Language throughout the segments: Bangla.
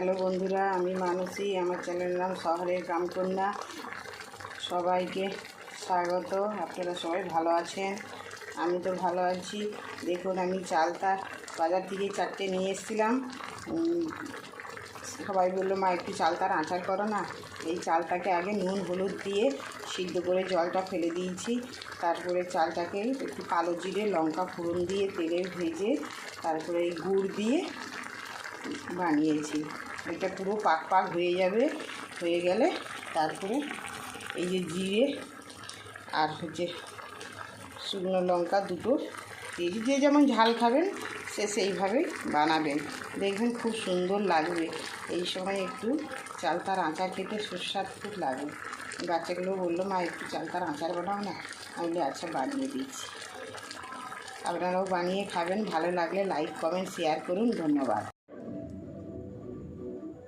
হ্যালো বন্ধুরা, আমি মানসী, আমার চ্যানেলের নাম শহরের গ্রামকন্যা সবাইকে স্বাগত, আপনারা সবাই ভালো আছেন? আমি তো ভালো আছি। দেখুন, আমি চালটা বাজার থেকে চারটে নিয়ে এসেছিলাম। সবাই বলল, মা, একটু চালটার আচার করো না। এই চালটাকে আগে নুন, হলুদ দিয়ে সিদ্ধ করে জলটা ফেলে দিয়েছি। তারপরে চালটাকে একটু কালো জিরে, লঙ্কা, ফোড়ন দিয়ে তেলে ভেজে তারপরে এই গুড় দিয়ে বানিয়েছি। এটা পুরো পাক পাক হয়ে যাবে, হয়ে গেলে তারপরে এই যে জিরে আর হচ্ছে শুকনো লঙ্কা দুটো দিয়েছি যে যেমন ঝাল খাবেন, সে সেইভাবেই বানাবেন। দেখবেন খুব সুন্দর লাগবে। এই সময় একটু চালতার আচার খেতে সুস্বাদ খুব লাগবে বাচ্চাগুলো বলল, মা, একটু চালতার আচার বানাও না আমি আচ্ছা বানিয়ে দিচ্ছি। আপনারাও বানিয়ে খাবেন, ভালো লাগলে লাইক, কমেন্ট, শেয়ার করুন। ধন্যবাদ।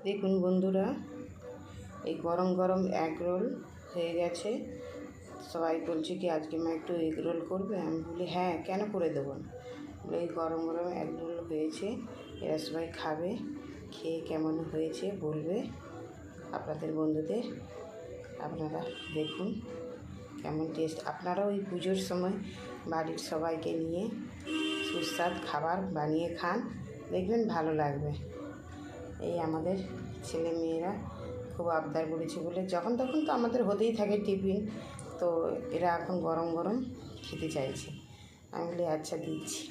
দেখুন বন্ধুরা, এই গরম গরম এগ রোল হয়ে গেছে। সবাই বলছে কি, আজকে মা একটু এগ রোল করবে? আমি বলি হ্যাঁ কেন করে দেবো না? এই গরম গরম এগ রোল হয়েছে, এরা সবাই খাবে, খেয়ে কেমন হয়েছে বলবে আপনাদের বন্ধুদের। আপনারা দেখুন কেমন টেস্ট আপনারাও এই পুজোর সময় বাড়ির সবাইকে নিয়ে সুস্বাদ খাবার বানিয়ে খান, দেখবেন ভালো লাগবে। এই আমাদের ছেলে মেয়েরা খুব আবদার করেছে বলে যখন তখন তো আমাদের হতেই থাকে টিফিন। তো এরা এখন গরম গরম খেতে চাইছে। আমি বলি আচ্ছা দিচ্ছি।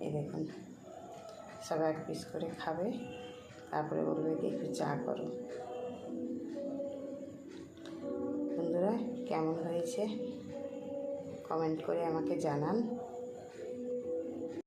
এই দেখুন সব এক পিস করে খাবে। তারপরে বলবে কি, একটু চা করো। বন্ধুরা, কেমন হয়েছে? কমেন্ট করে আমাকে জানান।